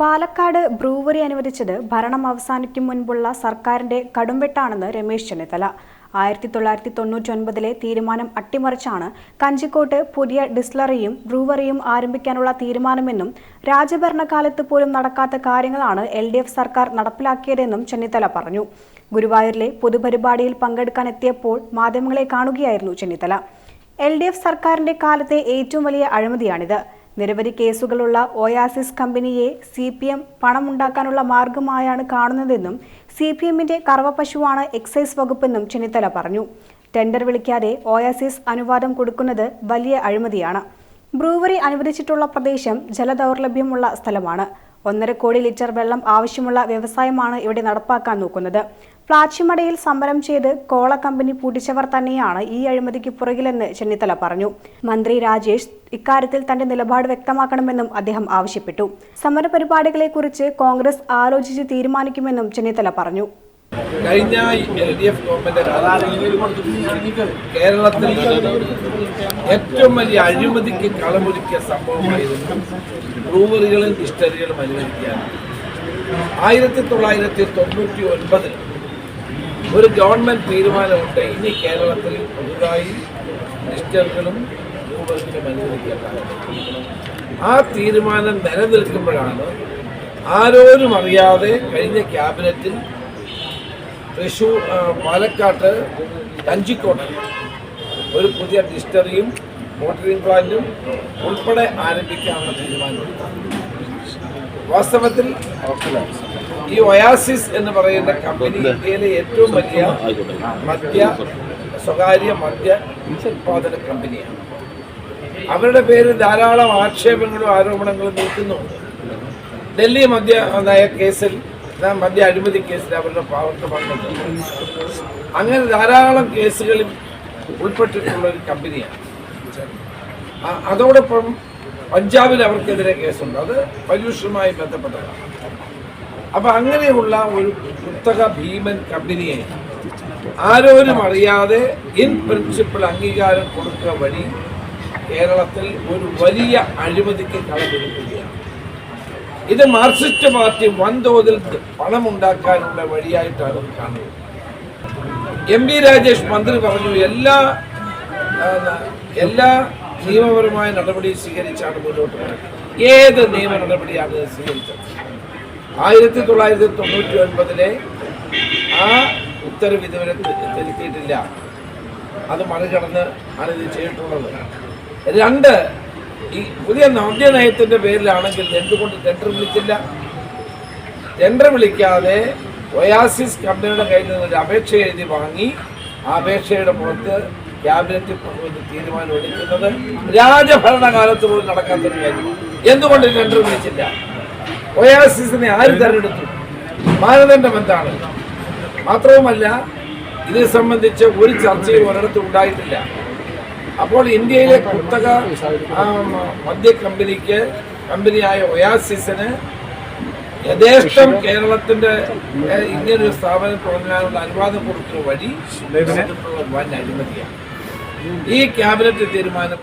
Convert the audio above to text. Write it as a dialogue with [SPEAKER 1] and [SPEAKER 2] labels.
[SPEAKER 1] Palakkad brewery അനുവദിച്ചത് ഭരണം അവസാനിക്കും മുൻപുള്ള സർക്കാരിന്റെ കടുംവെട്ടാണെന്ന് രമേശ് ചെന്നിത്തല. ആയിരത്തി തൊള്ളായിരത്തി തൊണ്ണൂറ്റി ഒൻപതിലെ തീരുമാനം അട്ടിമറിച്ചാണ് കഞ്ചിക്കോട്ട് പുതിയ ഡിസ്ലറിയും ബ്രൂവറിയും ആരംഭിക്കാനുള്ള തീരുമാനമെന്നും രാജഭരണകാലത്ത് പോലും നടക്കാത്ത കാര്യങ്ങളാണ് എൽ ഡി എഫ് സർക്കാർ നടപ്പിലാക്കിയതെന്നും ചെന്നിത്തല പറഞ്ഞു. ഗുരുവായൂരിലെ പൊതുപരിപാടിയിൽ പങ്കെടുക്കാനെത്തിയപ്പോൾ മാധ്യമങ്ങളെ കാണുകയായിരുന്നു ചെന്നിത്തല. എൽ ഡി എഫ് സർക്കാരിന്റെ കാലത്തെ ഏറ്റവും വലിയ അഴിമതിയാണിത്. നിരവധി കേസുകളുള്ള ഒയാസിസ് കമ്പനിയെ സി പി എം പണമുണ്ടാക്കാനുള്ള മാർഗമായാണ് കാണുന്നതെന്നും സി പി എമ്മിന്റെ കറവപ്പശുവാണ് എക്സൈസ് വകുപ്പെന്നും ചെന്നിത്തല പറഞ്ഞു. ടെൻഡർ വിളിക്കാതെ ഒയാസിസ് അനുവാദം കൊടുക്കുന്നത് വലിയ അഴിമതിയാണ്. ബ്രൂവറി അനുവദിച്ചിട്ടുള്ള പ്രദേശം ജലദൗർലഭ്യമുള്ള സ്ഥലമാണ്. ഒന്നര കോടി ലിറ്റർ വെള്ളം ആവശ്യമുള്ള വ്യവസായമാണ് ഇവിടെ നടപ്പാക്കാൻ നോക്കുന്നത്. പ്ലാച്ചിമടയിൽ സമരം ചെയ്ത് കോള കമ്പനി പൂട്ടിച്ചവർ തന്നെയാണ് ഈ അഴിമതിക്ക് പുറകിലെന്ന് ചെന്നിത്തല പറഞ്ഞു. മന്ത്രി രാജേഷ് ഇക്കാര്യത്തിൽ തന്റെ നിലപാട് വ്യക്തമാക്കണമെന്നും അദ്ദേഹം ആവശ്യപ്പെട്ടു. സമരപരിപാടികളെക്കുറിച്ച് കോൺഗ്രസ് ആലോചിച്ച് തീരുമാനിക്കുമെന്നും ചെന്നിത്തല പറഞ്ഞു.
[SPEAKER 2] കഴിഞ്ഞ എൽ ഡി എഫ് ഗവൺമെന്റ് കേരളത്തിൽ ഏറ്റവും വലിയ അഴിമതിക്ക് കളമൊരുക്കിയ സംഭവമായിരുന്നു ബ്രൂവറികളും ഡിസ്റ്ററികളും അനുവദിക്കാൻ ആയിരത്തി തൊള്ളായിരത്തി തൊണ്ണൂറ്റി ഒൻപതിൽ ഒരു ഗവൺമെന്റ് തീരുമാനമുണ്ട്. ഇനി കേരളത്തിൽ പുതുതായി ഡിസ്റ്ററികളും ബ്രൂവറികളും അനുവദിക്കാൻ ആ തീരുമാനം നിലനിൽക്കുമ്പോഴാണ് ആരോരും അറിയാതെ കഴിഞ്ഞ ക്യാബിനറ്റിൽ തൃശ്ശൂർ പാലക്കാട്ട് കഞ്ചിക്കോട്ട് ഒരു പുതിയ ഡിസ്റ്ററിയും മോട്ടറിംഗ് പ്ലാന്റും ഉൾപ്പെടെ ആരംഭിക്കാനുള്ള തീരുമാനമെടുത്തു വാസ്തവത്തിൽ ഈ ഒയാസിസ് എന്ന് പറയുന്ന കമ്പനി ഇന്ത്യയിലെ ഏറ്റവും വലിയ മദ്യ സ്വകാര്യ മദ്യ ഉത്പാദന കമ്പനിയാണ്. അവരുടെ പേര് ധാരാളം ആക്ഷേപങ്ങളും ആരോപണങ്ങളും നിൽക്കുന്നുണ്ട് ഡൽഹി മദ്യ നയ കേസിൽ ആ, വലിയ അഴിമതി കേസിൽ അവരുടെ പാവത്തെ പറഞ്ഞത് അങ്ങനെ ധാരാളം കേസുകളിൽ ഉൾപ്പെട്ടിട്ടുള്ള ഒരു കമ്പനിയാണ്. അതോടൊപ്പം പഞ്ചാബിൽ അവർക്കെതിരെ കേസുണ്ട്. അത് പല്യൂഷനുമായി ബന്ധപ്പെട്ടതാണ്. അപ്പം അങ്ങനെയുള്ള ഒരു കുത്തക ഭീമൻ കമ്പനിയെ ആരോരും അറിയാതെ ഇൻ പ്രിൻസിപ്പിൾ അംഗീകാരം കൊടുക്കുക വഴി കേരളത്തിൽ ഒരു വലിയ അഴിമതിക്ക് കളമൊരുക്കുകയാണ് ഇത് മാർക്സിസ്റ്റ് പാർട്ടി വൻതോതിൽ പണമുണ്ടാക്കാനുള്ള വഴിയായിട്ടാണ് കാണുന്നത്. എം വി രാജേഷ് മന്ത്രി പറഞ്ഞു എല്ലാ എല്ലാ നിയമപരമായ നടപടി സ്വീകരിച്ചാണ് മുന്നോട്ട് പോകുന്നത് ഏത് നിയമ നടപടിയാണ് സ്വീകരിച്ചത്? ആയിരത്തി തൊള്ളായിരത്തി തൊണ്ണൂറ്റി ഒൻപതിലെ ആ ഉത്തരവ് ഇതുവരെ തിരുത്തിയിട്ടില്ല. അത് മറികടന്ന് ആണ് ഇത് ചെയ്തിട്ടുള്ളത്. രണ്ട് ഈ പുതിയ മദ്യ നയത്തിന്റെ പേരിലാണെങ്കിൽ എന്തുകൊണ്ട് ടെൻഡർ വിളിച്ചില്ല ടെൻഡർ വിളിക്കാതെ ഒയാസിസ് കമ്പനിയുടെ കയ്യിൽ നിന്ന് ഒരു അപേക്ഷ എഴുതി വാങ്ങി ആ അപേക്ഷയുടെ പുറത്ത് ക്യാബിനറ്റ് തീരുമാനം എടുക്കുന്നത് രാജഭരണകാലത്ത് പോലും നടക്കാത്തൊരു കാര്യമാണ് എന്തുകൊണ്ട് ടെൻഡർ വിളിച്ചില്ല? ഒയാസിസിനെ ആര് തെരഞ്ഞെടുത്തു? മാനദണ്ഡം എന്താണ്? മാത്രവുമല്ല ഇത് സംബന്ധിച്ച് ഒരു ചർച്ചയും ഒരിടത്തും ഉണ്ടായിട്ടില്ല. അപ്പോൾ ഇന്ത്യയിലെ കുത്തക മദ്യ കമ്പനിക്ക് കമ്പനിയായ ഒയാസിസിന് യഥേഷ്ടം കേരളത്തിന്റെ ഇങ്ങനൊരു സ്ഥാപനം തുടങ്ങാനുള്ള അനുവാദം കൊടുക്കുന്ന വഴി വൻ അഴിമതിയാണ് ഈ ക്യാബിനറ്റ് തീരുമാനം